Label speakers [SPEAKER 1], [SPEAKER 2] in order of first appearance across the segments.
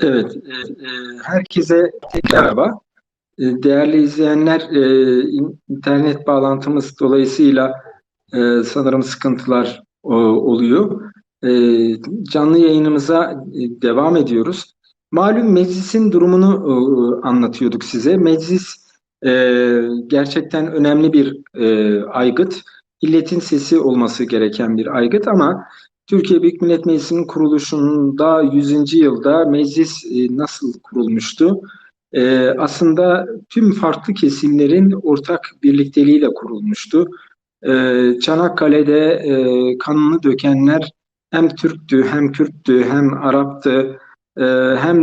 [SPEAKER 1] Evet, e, e, herkese merhaba. E, Değerli izleyenler, e, in- internet bağlantımız dolayısıyla e, sanırım sıkıntılar o, oluyor. E, Canlı yayınımıza e, devam ediyoruz. Malum meclisin durumunu e, anlatıyorduk size. Meclis e, gerçekten önemli bir e, aygıt. Milletin sesi olması gereken bir aygıt ama Türkiye Büyük Millet Meclisi'nin kuruluşunda 100. yılda meclis e, nasıl kurulmuştu? E, aslında tüm farklı kesimlerin ortak birlikteliğiyle kurulmuştu. E, Çanakkale'de kanını dökenler hem Türktü, hem Kürttü, hem Arap'tı, hem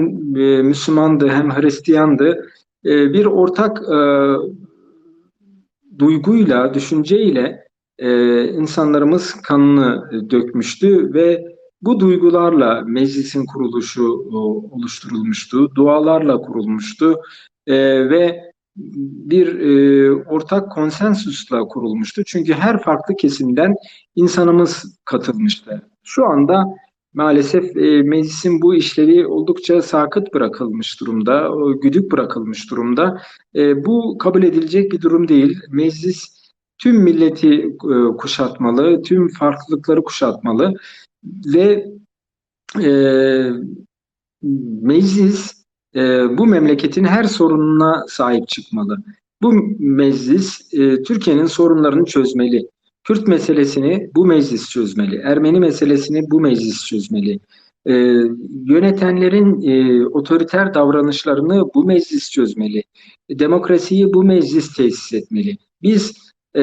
[SPEAKER 1] Müslümandı, hem Hristiyandı. Bir ortak duyguyla, düşünceyle e, insanlarımız kanını dökmüştü ve bu duygularla meclisin kuruluşu oluşturulmuştu, dualarla kurulmuştu e, ve bir e, ortak konsensusla kurulmuştu. Çünkü her farklı kesimden insanımız katılmıştı. Şu anda maalesef e, meclisin bu işlevi oldukça sakıt bırakılmış durumda, güdük bırakılmış durumda. E, bu kabul edilecek bir durum değil. Meclis tüm milleti e, kuşatmalı, tüm farklılıkları kuşatmalı ve e, meclis e, bu memleketin her sorununa sahip çıkmalı. Bu meclis e, Türkiye'nin sorunlarını çözmeli. Kürt meselesini bu meclis çözmeli. Ermeni meselesini bu meclis çözmeli. E, yönetenlerin e, otoriter davranışlarını bu meclis çözmeli. Demokrasiyi bu meclis tesis etmeli. Biz e,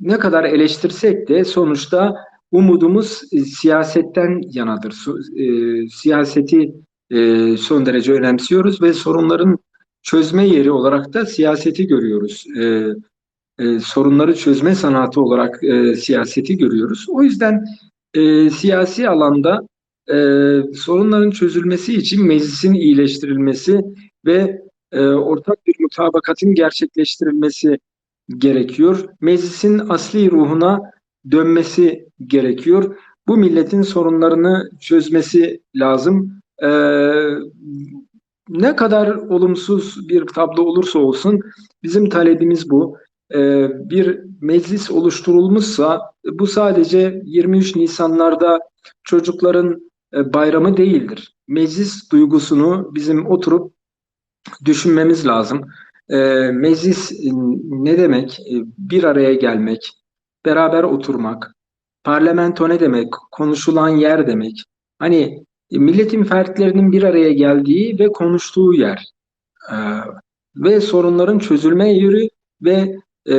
[SPEAKER 1] ne kadar eleştirsek de sonuçta umudumuz e, siyasetten yanadır. So, e, siyaseti e, son derece önemsiyoruz ve sorunların çözme yeri olarak da siyaseti görüyoruz. E, e, sorunları çözme sanatı olarak e, siyaseti görüyoruz. O yüzden e, siyasi alanda e, sorunların çözülmesi için meclisin iyileştirilmesi ve e, ortak bir mutabakatın gerçekleştirilmesi gerekiyor. Meclisin asli ruhuna dönmesi gerekiyor. Bu milletin sorunlarını çözmesi lazım. Ee, ne kadar olumsuz bir tablo olursa olsun bizim talebimiz bu. Ee, bir meclis oluşturulmuşsa bu sadece 23 Nisanlarda çocukların e, bayramı değildir. Meclis duygusunu bizim oturup düşünmemiz lazım. E, meclis ne demek? E, bir araya gelmek, beraber oturmak. Parlamento ne demek? Konuşulan yer demek. Hani e, milletin fertlerinin bir araya geldiği ve konuştuğu yer. E, ve sorunların çözülme yeri ve e,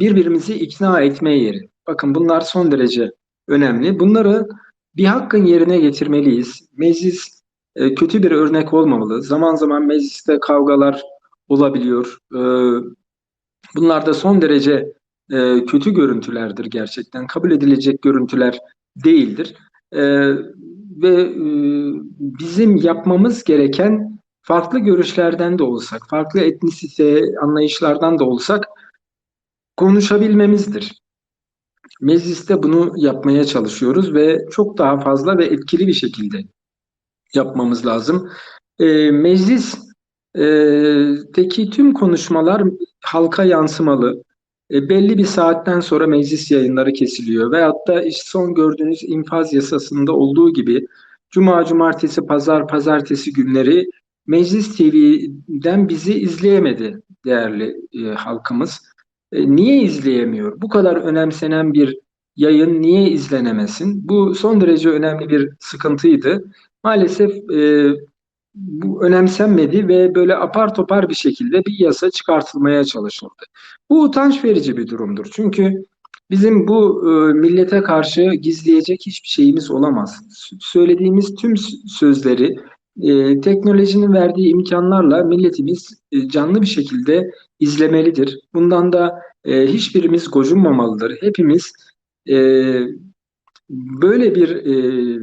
[SPEAKER 1] birbirimizi ikna etme yeri. Bakın bunlar son derece önemli. Bunları bir hakkın yerine getirmeliyiz. Meclis e, kötü bir örnek olmamalı. Zaman zaman mecliste kavgalar olabiliyor. E, bunlar da son derece e, kötü görüntülerdir gerçekten. Kabul edilecek görüntüler değildir. E, ve e, bizim yapmamız gereken farklı görüşlerden de olsak, farklı etnisite anlayışlardan da olsak konuşabilmemizdir. Mecliste bunu yapmaya çalışıyoruz ve çok daha fazla ve etkili bir şekilde yapmamız lazım. E, meclis teki tüm konuşmalar halka yansımalı. E, belli bir saatten sonra meclis yayınları kesiliyor. Veyahut da işte son gördüğünüz infaz yasasında olduğu gibi Cuma, Cumartesi, Pazar, Pazartesi günleri Meclis TV'den bizi izleyemedi değerli e, halkımız. E, niye izleyemiyor? Bu kadar önemsenen bir yayın niye izlenemesin? Bu son derece önemli bir sıkıntıydı. Maalesef e, önemsenmedi ve böyle apar topar bir şekilde bir yasa çıkartılmaya çalışıldı. Bu utanç verici bir durumdur. Çünkü bizim bu e, millete karşı gizleyecek hiçbir şeyimiz olamaz. Söylediğimiz tüm sözleri e, teknolojinin verdiği imkanlarla milletimiz e, canlı bir şekilde izlemelidir. Bundan da e, hiçbirimiz gocunmamalıdır. Hepimiz e, böyle bir e,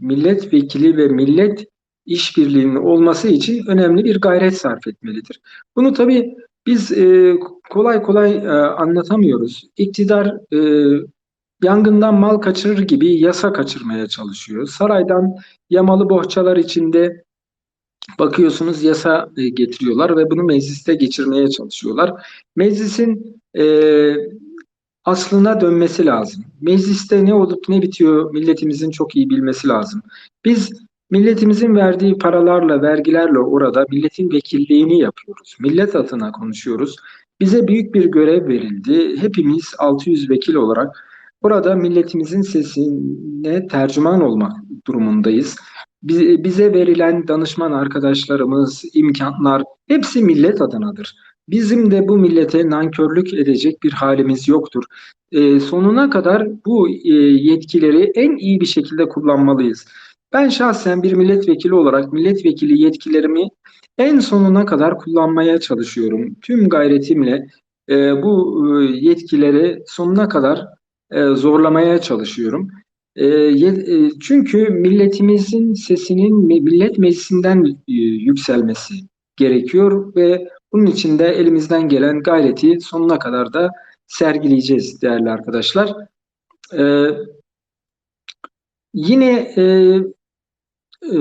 [SPEAKER 1] milletvekili ve millet işbirliğinin olması için önemli bir gayret sarf etmelidir. Bunu tabii biz e, kolay kolay e, anlatamıyoruz. İktidar e, yangından mal kaçırır gibi yasa kaçırmaya çalışıyor. Saraydan yamalı bohçalar içinde bakıyorsunuz yasa e, getiriyorlar ve bunu mecliste geçirmeye çalışıyorlar. Meclisin e, aslına dönmesi lazım. Mecliste ne olup ne bitiyor milletimizin çok iyi bilmesi lazım. Biz milletimizin verdiği paralarla, vergilerle orada milletin vekilliğini yapıyoruz. Millet adına konuşuyoruz. Bize büyük bir görev verildi. Hepimiz 600 vekil olarak burada milletimizin sesine tercüman olmak durumundayız. Bize verilen danışman arkadaşlarımız, imkanlar hepsi millet adınadır. Bizim de bu millete nankörlük edecek bir halimiz yoktur. Sonuna kadar bu yetkileri en iyi bir şekilde kullanmalıyız. Ben şahsen bir milletvekili olarak milletvekili yetkilerimi en sonuna kadar kullanmaya çalışıyorum. Tüm gayretimle e, bu e, yetkileri sonuna kadar e, zorlamaya çalışıyorum. E, e, çünkü milletimizin sesinin millet meclisinden e, yükselmesi gerekiyor ve bunun için de elimizden gelen gayreti sonuna kadar da sergileyeceğiz değerli arkadaşlar. Ee, yine e, e,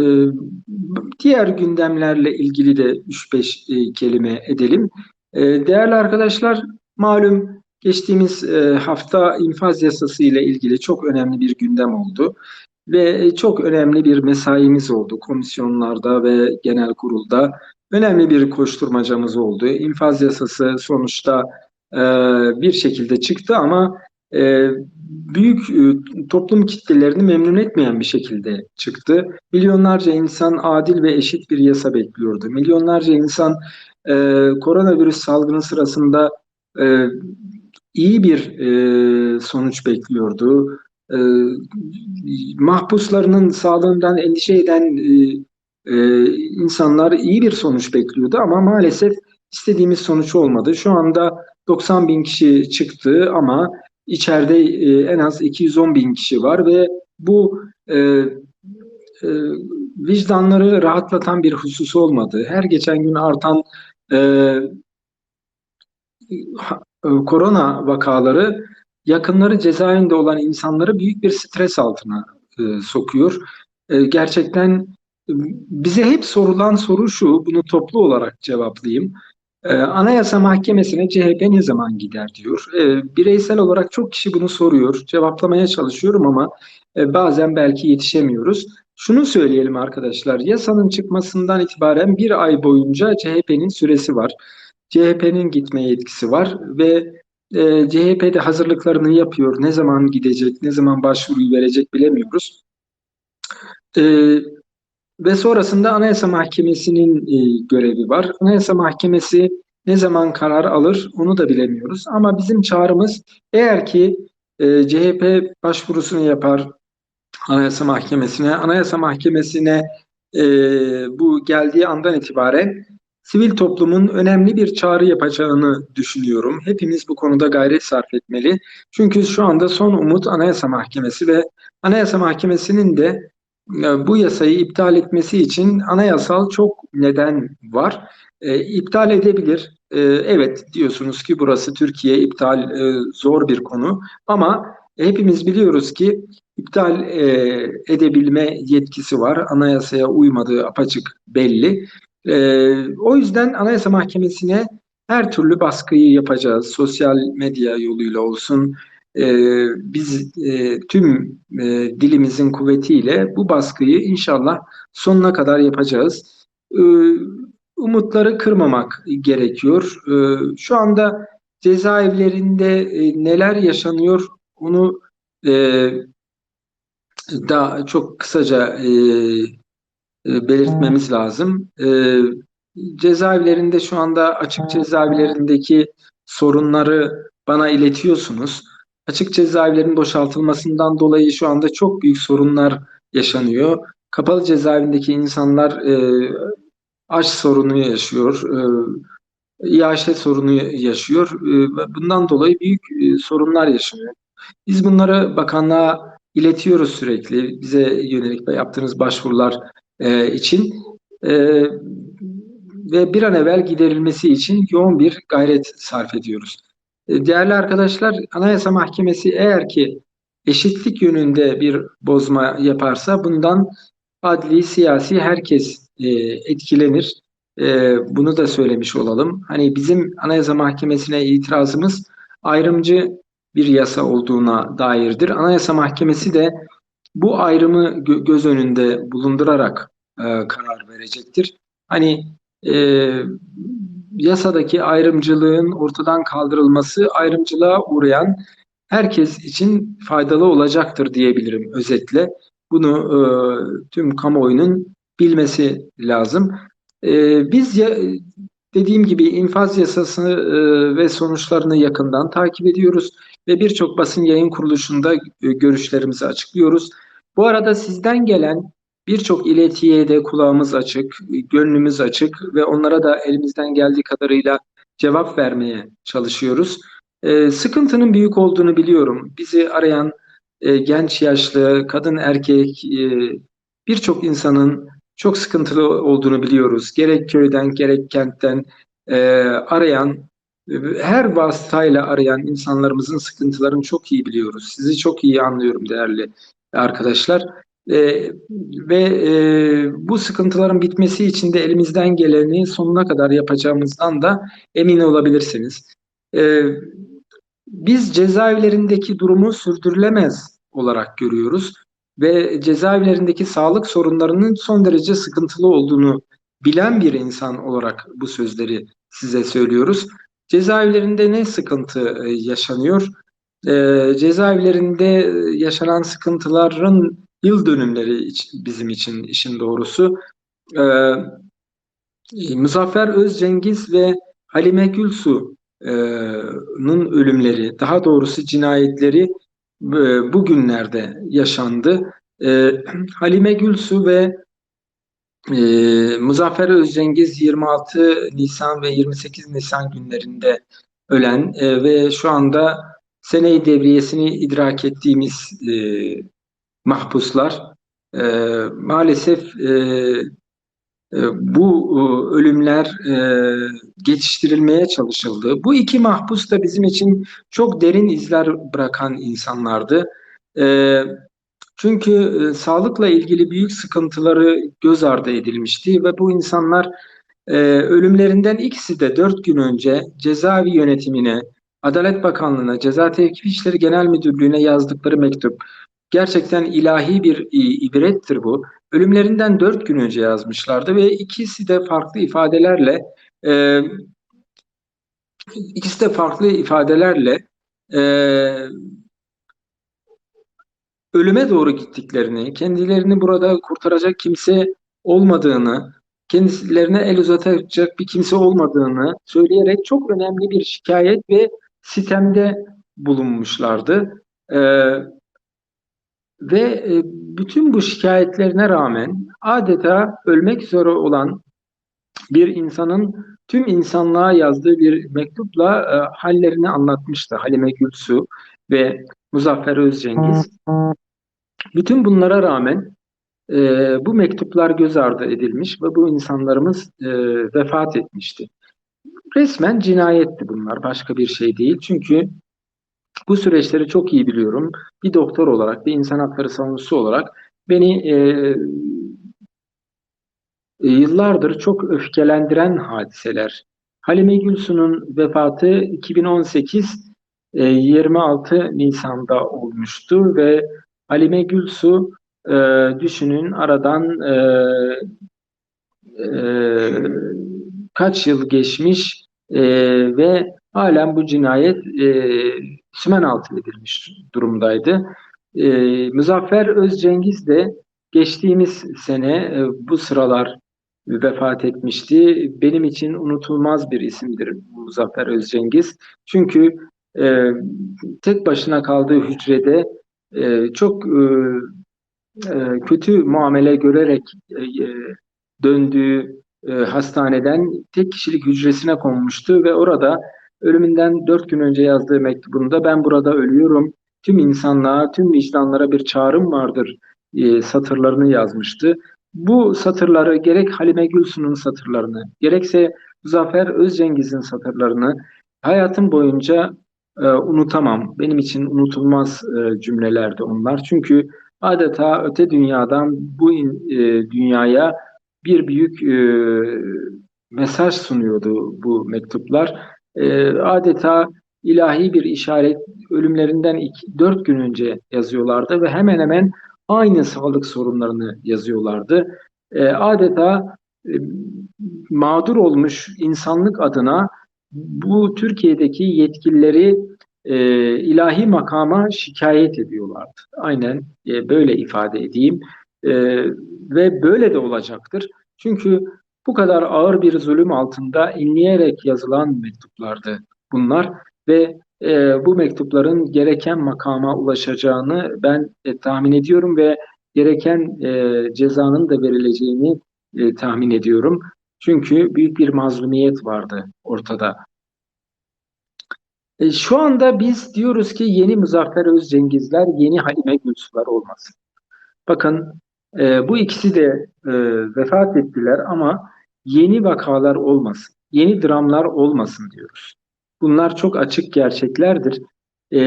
[SPEAKER 1] diğer gündemlerle ilgili de 3-5 e, kelime edelim. E, değerli arkadaşlar malum geçtiğimiz e, hafta infaz yasası ile ilgili çok önemli bir gündem oldu. Ve çok önemli bir mesaimiz oldu komisyonlarda ve genel kurulda önemli bir koşturmacamız oldu. İnfaz yasası sonuçta e, bir şekilde çıktı ama e, büyük e, toplum kitlelerini memnun etmeyen bir şekilde çıktı. Milyonlarca insan adil ve eşit bir yasa bekliyordu. Milyonlarca insan e, koronavirüs salgını sırasında e, iyi bir sonuç bekliyordu. Mahpuslarının sağlığından endişe eden insanlar iyi bir sonuç bekliyordu ama maalesef istediğimiz sonuç olmadı. Şu anda 90 bin kişi çıktı ama içeride e, en az 210 bin kişi var ve bu e, e, vicdanları rahatlatan bir husus olmadı. Her geçen gün artan e, e korona vakaları yakınları cezaevinde olan insanları büyük bir stres altına e, sokuyor. E, gerçekten bize hep sorulan soru şu, bunu toplu olarak cevaplayayım. Ee, Anayasa Mahkemesi'ne CHP ne zaman gider diyor. Ee, bireysel olarak çok kişi bunu soruyor. Cevaplamaya çalışıyorum ama e, bazen belki yetişemiyoruz. Şunu söyleyelim arkadaşlar. Yasanın çıkmasından itibaren bir ay boyunca CHP'nin süresi var. CHP'nin gitme yetkisi var ve e, CHP de hazırlıklarını yapıyor. Ne zaman gidecek, ne zaman başvuruyu verecek bilemiyoruz. E, ve sonrasında Anayasa Mahkemesi'nin e, görevi var. Anayasa Mahkemesi ne zaman karar alır onu da bilemiyoruz. Ama bizim çağrımız eğer ki e, CHP başvurusunu yapar Anayasa Mahkemesi'ne, Anayasa Mahkemesi'ne e, bu geldiği andan itibaren sivil toplumun önemli bir çağrı yapacağını düşünüyorum. Hepimiz bu konuda gayret sarf etmeli. Çünkü şu anda son umut Anayasa Mahkemesi ve Anayasa Mahkemesi'nin de bu yasayı iptal etmesi için anayasal çok neden var. E, iptal edebilir. E, evet diyorsunuz ki burası Türkiye iptal e, zor bir konu ama hepimiz biliyoruz ki iptal e, edebilme yetkisi var. Anayasaya uymadığı apaçık belli. E, o yüzden Anayasa Mahkemesi'ne her türlü baskıyı yapacağız. Sosyal medya yoluyla olsun, e, biz e, tüm e, dilimizin kuvvetiyle bu baskıyı inşallah sonuna kadar yapacağız. E, umutları kırmamak gerekiyor. E, şu anda cezaevlerinde e, neler yaşanıyor onu e, daha çok kısaca e, e, belirtmemiz lazım. E, cezaevlerinde şu anda açık cezaevlerindeki sorunları bana iletiyorsunuz. Açık cezaevlerin boşaltılmasından dolayı şu anda çok büyük sorunlar yaşanıyor. Kapalı cezaevindeki insanlar e, aş sorunu yaşıyor, e, İAŞ sorunu yaşıyor. E, bundan dolayı büyük e, sorunlar yaşanıyor. Biz bunları bakanlığa iletiyoruz sürekli bize yönelik yaptığınız başvurular e, için e, ve bir an evvel giderilmesi için yoğun bir gayret sarf ediyoruz. E, değerli arkadaşlar, Anayasa Mahkemesi eğer ki eşitlik yönünde bir bozma yaparsa bundan adli, siyasi herkes e, etkilenir. E, bunu da söylemiş olalım. Hani bizim Anayasa Mahkemesi'ne itirazımız ayrımcı bir yasa olduğuna dairdir. Anayasa Mahkemesi de bu ayrımı gö göz önünde bulundurarak e, karar verecektir. Hani e, yasadaki ayrımcılığın ortadan kaldırılması ayrımcılığa uğrayan herkes için faydalı olacaktır diyebilirim özetle. Bunu e, tüm kamuoyunun bilmesi lazım. E, biz ya, dediğim gibi infaz yasası e, ve sonuçlarını yakından takip ediyoruz ve birçok basın yayın kuruluşunda e, görüşlerimizi açıklıyoruz. Bu arada sizden gelen birçok iletiye de kulağımız açık, gönlümüz açık ve onlara da elimizden geldiği kadarıyla cevap vermeye çalışıyoruz. E, sıkıntının büyük olduğunu biliyorum. Bizi arayan e, genç yaşlı, kadın erkek e, birçok insanın çok sıkıntılı olduğunu biliyoruz. Gerek köyden gerek kentten e, arayan, her vasıtayla arayan insanlarımızın sıkıntılarını çok iyi biliyoruz. Sizi çok iyi anlıyorum değerli arkadaşlar. E, ve e, bu sıkıntıların bitmesi için de elimizden geleni sonuna kadar yapacağımızdan da emin olabilirsiniz. E, biz cezaevlerindeki durumu sürdürülemez olarak görüyoruz ve cezaevlerindeki sağlık sorunlarının son derece sıkıntılı olduğunu bilen bir insan olarak bu sözleri size söylüyoruz. Cezaevlerinde ne sıkıntı e, yaşanıyor? Ee, cezaevlerinde yaşanan sıkıntıların yıl dönümleri bizim için işin doğrusu. Ee, Muzaffer Özcengiz ve Halime Gülsu'nun ölümleri, daha doğrusu cinayetleri e, bugünlerde yaşandı. E, Halime Gülsu ve e, Muzaffer Özcengiz 26 Nisan ve 28 Nisan günlerinde ölen e, ve şu anda seneyi devriyesini idrak ettiğimiz e, mahpuslar e, maalesef e, e, bu e, ölümler e, geçiştirilmeye çalışıldı. Bu iki mahpus da bizim için çok derin izler bırakan insanlardı. E, çünkü e, sağlıkla ilgili büyük sıkıntıları göz ardı edilmişti ve bu insanlar e, ölümlerinden ikisi de dört gün önce cezaevi yönetimine, Adalet Bakanlığı'na, Ceza Tevkif İşleri Genel Müdürlüğü'ne yazdıkları mektup. Gerçekten ilahi bir ibrettir bu. Ölümlerinden dört gün önce yazmışlardı ve ikisi de farklı ifadelerle e, ikisi de farklı ifadelerle e, ölüme doğru gittiklerini, kendilerini burada kurtaracak kimse olmadığını, kendilerine el uzatacak bir kimse olmadığını söyleyerek çok önemli bir şikayet ve sitemde bulunmuşlardı. Ee, ve e, bütün bu şikayetlerine rağmen adeta ölmek üzere olan bir insanın tüm insanlığa yazdığı bir mektupla e, hallerini anlatmıştı Halime Gülsu ve Muzaffer Özcengiz. Bütün bunlara rağmen e, bu mektuplar göz ardı edilmiş ve bu insanlarımız e, vefat etmişti. Resmen cinayetti bunlar, başka bir şey değil. Çünkü bu süreçleri çok iyi biliyorum. Bir doktor olarak, bir insan hakları savunucusu olarak beni e, e, yıllardır çok öfkelendiren hadiseler. Halime Gülsu'nun vefatı 2018 e, 26 Nisan'da olmuştu ve Halime Gülsu e, düşünün aradan e, e, kaç yıl geçmiş e, ve halen bu cinayet e, sümen altı edilmiş durumdaydı. E, Muzaffer Özcengiz de geçtiğimiz sene e, bu sıralar vefat etmişti. Benim için unutulmaz bir isimdir Muzaffer Özcengiz. Çünkü e, tek başına kaldığı hücrede e, çok e, e, kötü muamele görerek e, e döndüğü e, hastaneden tek kişilik hücresine konmuştu ve orada ölümünden dört gün önce yazdığı mektubunda ben burada ölüyorum, tüm insanlığa, tüm vicdanlara bir çağrım vardır e, satırlarını yazmıştı. Bu satırları gerek Halime Gülsu'nun satırlarını, gerekse Zafer Özcengiz'in satırlarını hayatım boyunca e, unutamam. Benim için unutulmaz e, cümlelerdi onlar. Çünkü adeta öte dünyadan bu in- e, dünyaya bir büyük e, mesaj sunuyordu bu mektuplar. E, adeta ilahi bir işaret ölümlerinden iki, dört gün önce yazıyorlardı ve hemen hemen aynı sağlık sorunlarını yazıyorlardı. E, adeta e, mağdur olmuş insanlık adına bu Türkiye'deki yetkilileri e, ilahi makama şikayet ediyorlardı. Aynen e, böyle ifade edeyim e, ve böyle de olacaktır. Çünkü bu kadar ağır bir zulüm altında inleyerek yazılan mektuplardı bunlar ve e, bu mektupların gereken makama ulaşacağını ben e, tahmin ediyorum ve gereken e, cezanın da verileceğini e, tahmin ediyorum. Çünkü büyük bir mazlumiyet vardı ortada. E, şu anda biz diyoruz ki yeni Muzaffer Özcengizler, yeni Halime Gülsular olmasın. Bakın e, bu ikisi de e, vefat ettiler ama yeni vakalar olmasın, yeni dramlar olmasın diyoruz. Bunlar çok açık gerçeklerdir. E,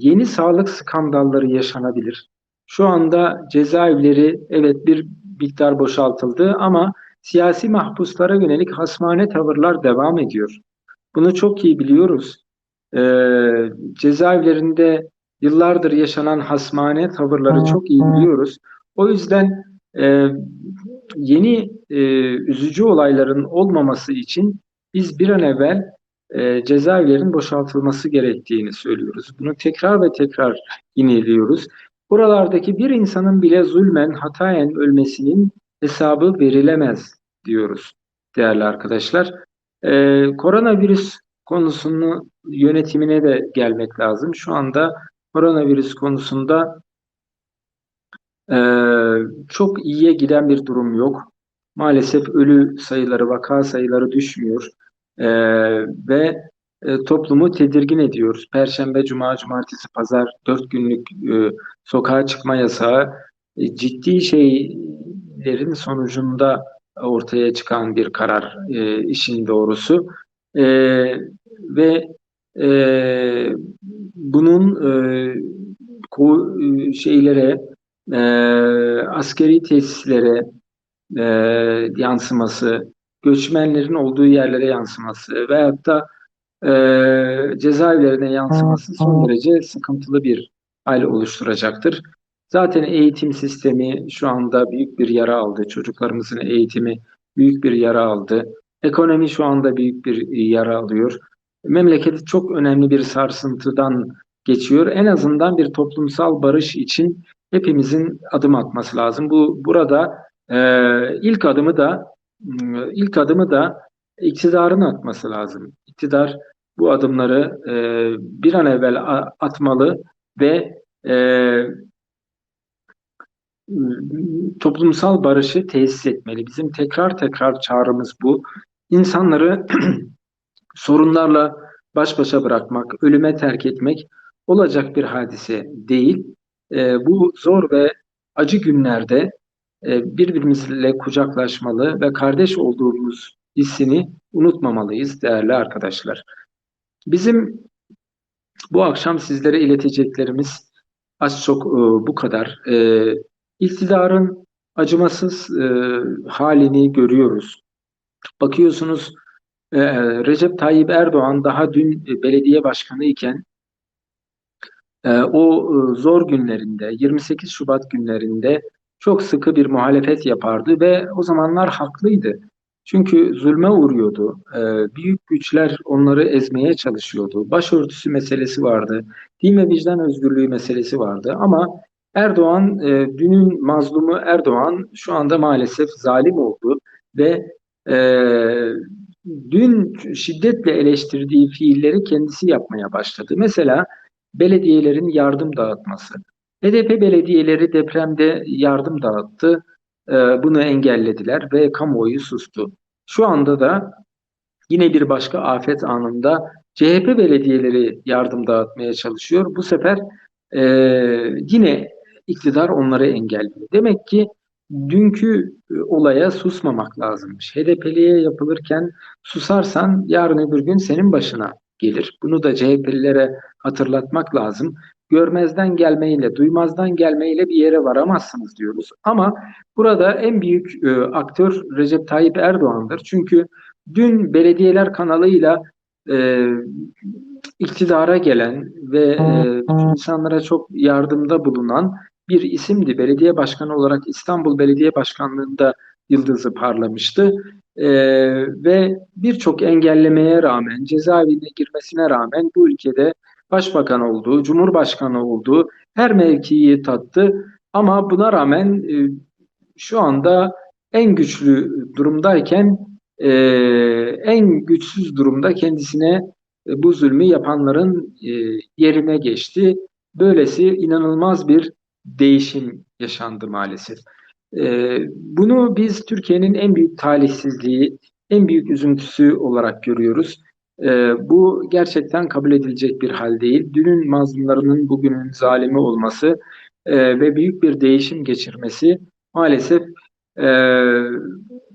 [SPEAKER 1] yeni sağlık skandalları yaşanabilir. Şu anda cezaevleri evet bir miktar boşaltıldı ama siyasi mahpuslara yönelik hasmane tavırlar devam ediyor. Bunu çok iyi biliyoruz. E, cezaevlerinde yıllardır yaşanan hasmane tavırları çok iyi biliyoruz. O yüzden e, yeni e, üzücü olayların olmaması için biz bir an evvel e, cezaevlerin boşaltılması gerektiğini söylüyoruz. Bunu tekrar ve tekrar yineliyoruz. Buralardaki bir insanın bile zulmen, hatayen ölmesinin hesabı verilemez diyoruz değerli arkadaşlar. E, koronavirüs konusunu yönetimine de gelmek lazım. Şu anda koronavirüs konusunda çok iyiye giden bir durum yok. Maalesef ölü sayıları, vaka sayıları düşmüyor e, ve e, toplumu tedirgin ediyoruz. Perşembe, Cuma, Cumartesi, Pazar dört günlük e, sokağa çıkma yasağı e, ciddi şeylerin sonucunda ortaya çıkan bir karar e, işin doğrusu. E, ve e, bunun e, ko, şeylere e, askeri tesislere e, yansıması, göçmenlerin olduğu yerlere yansıması veyahut da e, cezaevlerine yansıması son derece sıkıntılı bir hal oluşturacaktır. Zaten eğitim sistemi şu anda büyük bir yara aldı. Çocuklarımızın eğitimi büyük bir yara aldı. Ekonomi şu anda büyük bir yara alıyor. Memleket çok önemli bir sarsıntıdan geçiyor. En azından bir toplumsal barış için hepimizin adım atması lazım. Bu burada e, ilk adımı da ilk adımı da iktidarın atması lazım. İktidar bu adımları e, bir an evvel atmalı ve e, toplumsal barışı tesis etmeli. Bizim tekrar tekrar çağrımız bu. İnsanları sorunlarla baş başa bırakmak, ölüme terk etmek olacak bir hadise değil. E, bu zor ve acı günlerde e, birbirimizle kucaklaşmalı ve kardeş olduğumuz hissini unutmamalıyız değerli arkadaşlar. Bizim bu akşam sizlere ileteceklerimiz az çok e, bu kadar. E, iktidarın acımasız e, halini görüyoruz. Bakıyorsunuz e, Recep Tayyip Erdoğan daha dün e, belediye başkanı iken o e, zor günlerinde 28 Şubat günlerinde çok sıkı bir muhalefet yapardı ve o zamanlar haklıydı. Çünkü zulme uğruyordu. E, büyük güçler onları ezmeye çalışıyordu. Başörtüsü meselesi vardı. Din ve vicdan özgürlüğü meselesi vardı. Ama Erdoğan, e, dünün mazlumu Erdoğan şu anda maalesef zalim oldu ve dün şiddetle eleştirdiği fiilleri kendisi yapmaya başladı. Mesela belediyelerin yardım dağıtması. HDP belediyeleri depremde yardım dağıttı. E, bunu engellediler ve kamuoyu sustu. Şu anda da yine bir başka afet anında CHP belediyeleri yardım dağıtmaya çalışıyor. Bu sefer e, yine iktidar onları engelliyor. Demek ki dünkü olaya susmamak lazımmış. HDP'liye yapılırken susarsan yarın öbür gün senin başına gelir. Bunu da CHP'lilere hatırlatmak lazım. görmezden gelmeyle, duymazdan gelmeyle bir yere varamazsınız diyoruz. Ama burada en büyük e, aktör Recep Tayyip Erdoğan'dır. Çünkü dün belediyeler kanalıyla e, iktidara gelen ve e, insanlara çok yardımda bulunan bir isimdi. Belediye başkanı olarak İstanbul Belediye Başkanlığı'nda yıldızı parlamıştı. E, ve birçok engellemeye rağmen, cezaevine girmesine rağmen bu ülkede başbakan olduğu, cumhurbaşkanı olduğu her mevkiyi tattı. Ama buna rağmen e, şu anda en güçlü durumdayken e, en güçsüz durumda kendisine e, bu zulmü yapanların e, yerine geçti. Böylesi inanılmaz bir değişim yaşandı maalesef. E, bunu biz Türkiye'nin en büyük talihsizliği, en büyük üzüntüsü olarak görüyoruz. Bu gerçekten kabul edilecek bir hal değil. Dünün mazlumlarının bugünün zalimi olması ve büyük bir değişim geçirmesi maalesef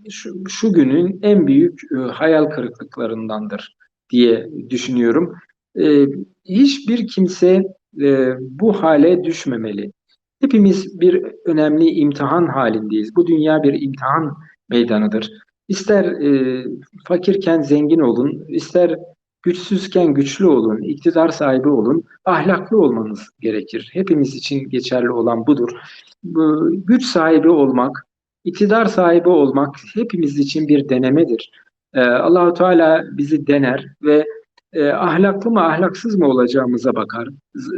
[SPEAKER 1] şu, şu günün en büyük hayal kırıklıklarındandır diye düşünüyorum. E, hiçbir kimse e, bu hale düşmemeli. Hepimiz bir önemli imtihan halindeyiz. Bu dünya bir imtihan meydanıdır. İster e, fakirken zengin olun, ister güçsüzken güçlü olun, iktidar sahibi olun, ahlaklı olmanız gerekir. Hepimiz için geçerli olan budur. Bu, güç sahibi olmak, iktidar sahibi olmak hepimiz için bir denemedir. E, Allahu Teala bizi dener ve e, ahlaklı mı ahlaksız mı olacağımıza bakar.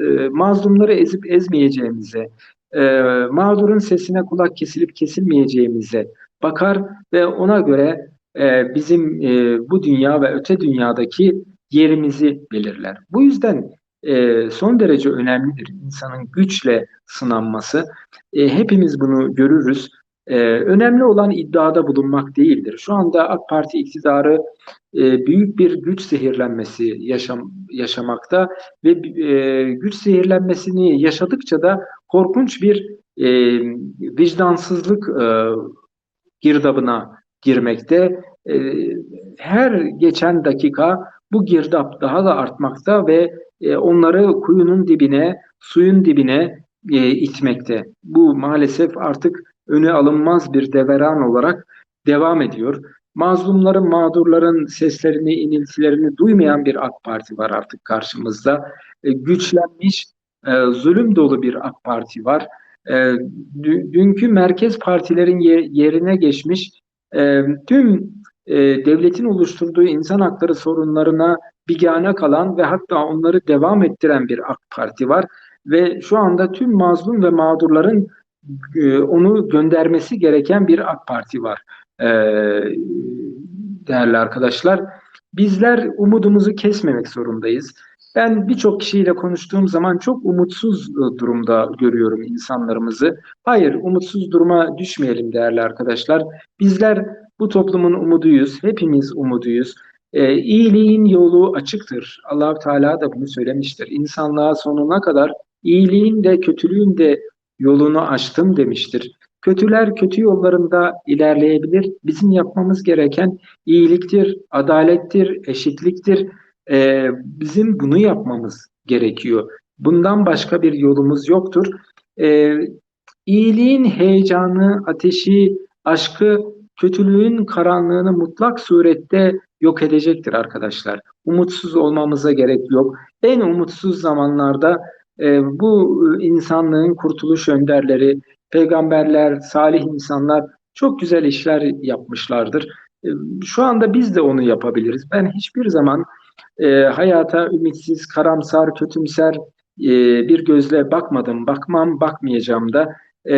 [SPEAKER 1] E, mazlumları ezip ezmeyeceğimize, e, mağdurun sesine kulak kesilip kesilmeyeceğimize bakar ve ona göre e, bizim e, bu dünya ve öte dünyadaki yerimizi belirler. Bu yüzden e, son derece önemlidir insanın güçle sınanması. E, hepimiz bunu görürüz. Ee, önemli olan iddiada bulunmak değildir. Şu anda AK Parti iktidarı e, büyük bir güç zehirlenmesi yaşam, yaşamakta ve e, güç zehirlenmesini yaşadıkça da korkunç bir e, vicdansızlık e, girdabına girmekte. E, her geçen dakika bu girdap daha da artmakta ve e, onları kuyunun dibine, suyun dibine e, itmekte. Bu maalesef artık öne alınmaz bir deveran olarak devam ediyor. Mazlumların, mağdurların seslerini, iniltilerini duymayan bir AK Parti var artık karşımızda. E, güçlenmiş, e, zulüm dolu bir AK Parti var. E, dünkü merkez partilerin yerine geçmiş e, tüm e, devletin oluşturduğu insan hakları sorunlarına bigane kalan ve hatta onları devam ettiren bir AK Parti var. Ve şu anda tüm mazlum ve mağdurların e, onu göndermesi gereken bir AK Parti var e, değerli arkadaşlar. Bizler umudumuzu kesmemek zorundayız. Ben birçok kişiyle konuştuğum zaman çok umutsuz e, durumda görüyorum insanlarımızı. Hayır, umutsuz duruma düşmeyelim değerli arkadaşlar. Bizler bu toplumun umuduyuz, hepimiz umuduyuz. E, iyiliğin yolu açıktır. allah Teala da bunu söylemiştir. İnsanlığa sonuna kadar iyiliğin de kötülüğün de yolunu açtım demiştir. Kötüler kötü yollarında ilerleyebilir. Bizim yapmamız gereken iyiliktir, adalettir, eşitliktir. Ee, bizim bunu yapmamız gerekiyor. Bundan başka bir yolumuz yoktur. Ee, iyiliğin heyecanı, ateşi, aşkı, kötülüğün karanlığını mutlak surette yok edecektir arkadaşlar. Umutsuz olmamıza gerek yok. En umutsuz zamanlarda e, bu insanlığın kurtuluş önderleri, peygamberler, salih insanlar çok güzel işler yapmışlardır. E, şu anda biz de onu yapabiliriz. Ben hiçbir zaman e, hayata ümitsiz, karamsar, kötümser e, bir gözle bakmadım, bakmam, bakmayacağım da. E,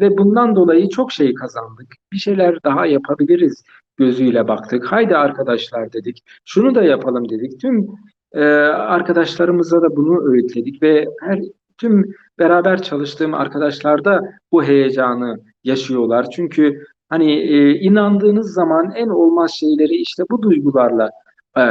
[SPEAKER 1] ve bundan dolayı çok şey kazandık. Bir şeyler daha yapabiliriz gözüyle baktık. Haydi arkadaşlar dedik. Şunu da yapalım dedik. Tüm e, arkadaşlarımıza da bunu öğütledik ve her tüm beraber çalıştığım arkadaşlar da bu heyecanı yaşıyorlar. Çünkü hani e, inandığınız zaman en olmaz şeyleri işte bu duygularla e,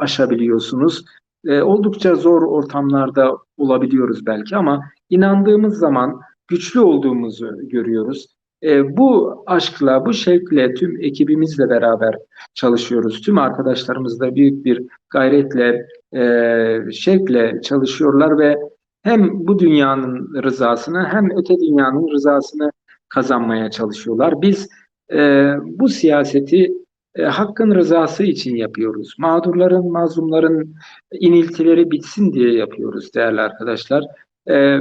[SPEAKER 1] aşabiliyorsunuz. E, oldukça zor ortamlarda olabiliyoruz belki ama inandığımız zaman güçlü olduğumuzu görüyoruz. E, bu aşkla, bu şevkle tüm ekibimizle beraber çalışıyoruz. Tüm arkadaşlarımız da büyük bir gayretle, e, şevkle çalışıyorlar ve hem bu dünyanın rızasını hem öte dünyanın rızasını kazanmaya çalışıyorlar. Biz e, bu siyaseti e, hakkın rızası için yapıyoruz. Mağdurların, mazlumların iniltileri bitsin diye yapıyoruz değerli arkadaşlar. E,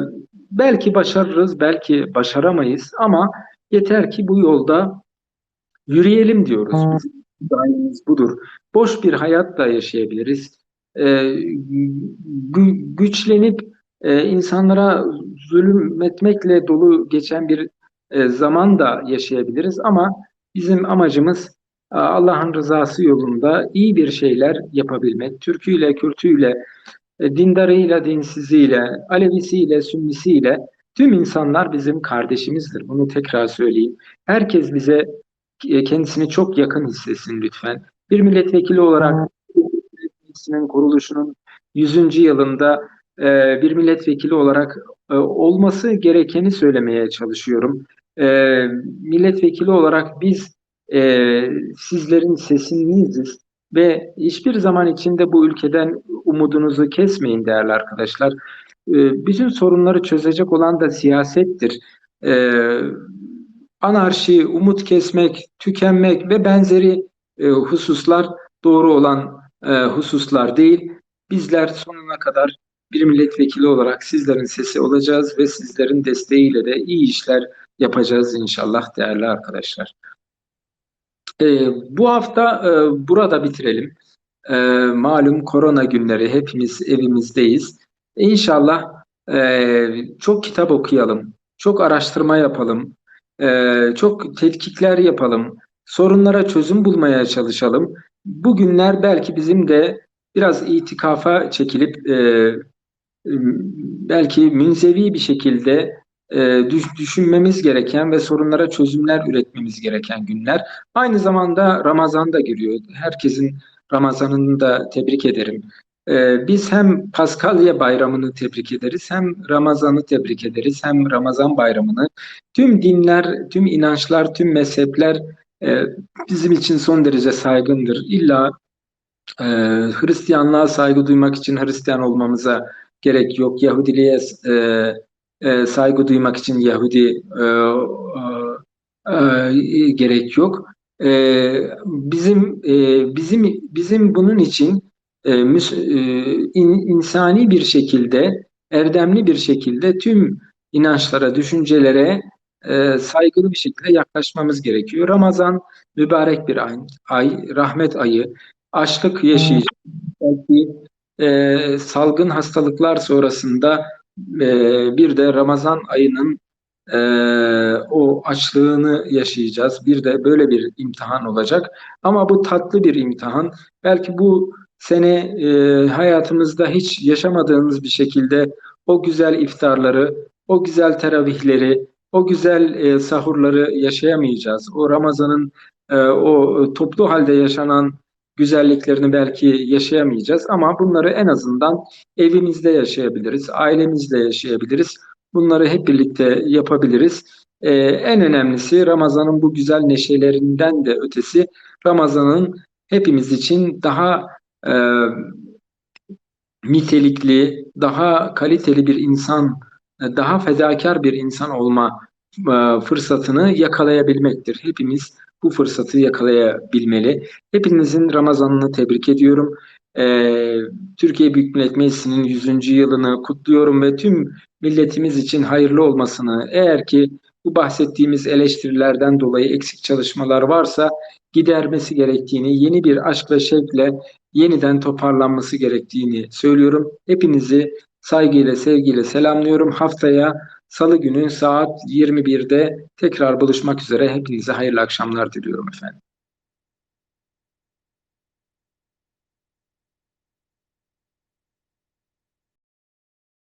[SPEAKER 1] belki başarırız, belki başaramayız ama yeter ki bu yolda yürüyelim diyoruz. Bizim gayemiz budur. Boş bir hayat da yaşayabiliriz. E, gü güçlenip e, insanlara zulüm etmekle dolu geçen bir e, zaman da yaşayabiliriz ama bizim amacımız Allah'ın rızası yolunda iyi bir şeyler yapabilmek. Türküyle, Kürtüyle, e, dindarıyla, dinsiziyle, Alevisiyle, Sünnisiyle tüm insanlar bizim kardeşimizdir. Bunu tekrar söyleyeyim. Herkes bize e, kendisini çok yakın hissetsin lütfen. Bir milletvekili olarak meclisinin kuruluşunun 100. yılında e, bir milletvekili olarak olması gerekeni söylemeye çalışıyorum. Milletvekili olarak biz sizlerin sesiniziz ve hiçbir zaman içinde bu ülkeden umudunuzu kesmeyin değerli arkadaşlar. Bütün sorunları çözecek olan da siyasettir. Anarşi, umut kesmek, tükenmek ve benzeri hususlar doğru olan hususlar değil. Bizler sonuna kadar bir milletvekili olarak sizlerin sesi olacağız ve sizlerin desteğiyle de iyi işler yapacağız inşallah değerli arkadaşlar. E, bu hafta e, burada bitirelim. E, malum korona günleri hepimiz evimizdeyiz. İnşallah e, çok kitap okuyalım, çok araştırma yapalım, e, çok tetkikler yapalım, sorunlara çözüm bulmaya çalışalım. Bu günler belki bizim de biraz itikafa çekilip e, belki münzevi bir şekilde e, düşünmemiz gereken ve sorunlara çözümler üretmemiz gereken günler. Aynı zamanda Ramazan da giriyor. Herkesin Ramazan'ını da tebrik ederim. E, biz hem Paskalya bayramını tebrik ederiz, hem Ramazan'ı tebrik ederiz, hem Ramazan bayramını. Tüm dinler, tüm inançlar, tüm mezhepler e, bizim için son derece saygındır. İlla e, Hristiyanlığa saygı duymak için Hristiyan olmamıza gerek yok. Yahudiliğe e, saygı duymak için Yahudi gerek yok. Bizim bizim bizim bunun için e, e, in, insani bir şekilde, erdemli bir şekilde tüm inançlara, düşüncelere e, saygılı bir şekilde yaklaşmamız gerekiyor. Ramazan mübarek bir ay, ay rahmet ayı, açlık yaşayacak. Belki e, salgın hastalıklar sonrasında ee, bir de Ramazan ayının e, o açlığını yaşayacağız. Bir de böyle bir imtihan olacak. Ama bu tatlı bir imtihan. Belki bu sene e, hayatımızda hiç yaşamadığımız bir şekilde o güzel iftarları, o güzel teravihleri, o güzel e, sahurları yaşayamayacağız. O Ramazan'ın e, o toplu halde yaşanan güzelliklerini belki yaşayamayacağız ama bunları en azından evimizde yaşayabiliriz, ailemizle yaşayabiliriz. Bunları hep birlikte yapabiliriz. Ee, en önemlisi Ramazan'ın bu güzel neşelerinden de ötesi Ramazan'ın hepimiz için daha e, nitelikli, daha kaliteli bir insan, daha fedakar bir insan olma e, fırsatını yakalayabilmektir. Hepimiz bu fırsatı yakalayabilmeli. Hepinizin Ramazan'ını tebrik ediyorum. Ee, Türkiye Büyük Millet Meclisi'nin 100. yılını kutluyorum ve tüm milletimiz için hayırlı olmasını, eğer ki bu bahsettiğimiz eleştirilerden dolayı eksik çalışmalar varsa gidermesi gerektiğini, yeni bir aşk ve şevkle yeniden toparlanması gerektiğini söylüyorum. Hepinizi saygıyla, sevgiyle selamlıyorum. Haftaya Salı günü saat 21'de tekrar buluşmak üzere. Hepinize hayırlı akşamlar diliyorum efendim.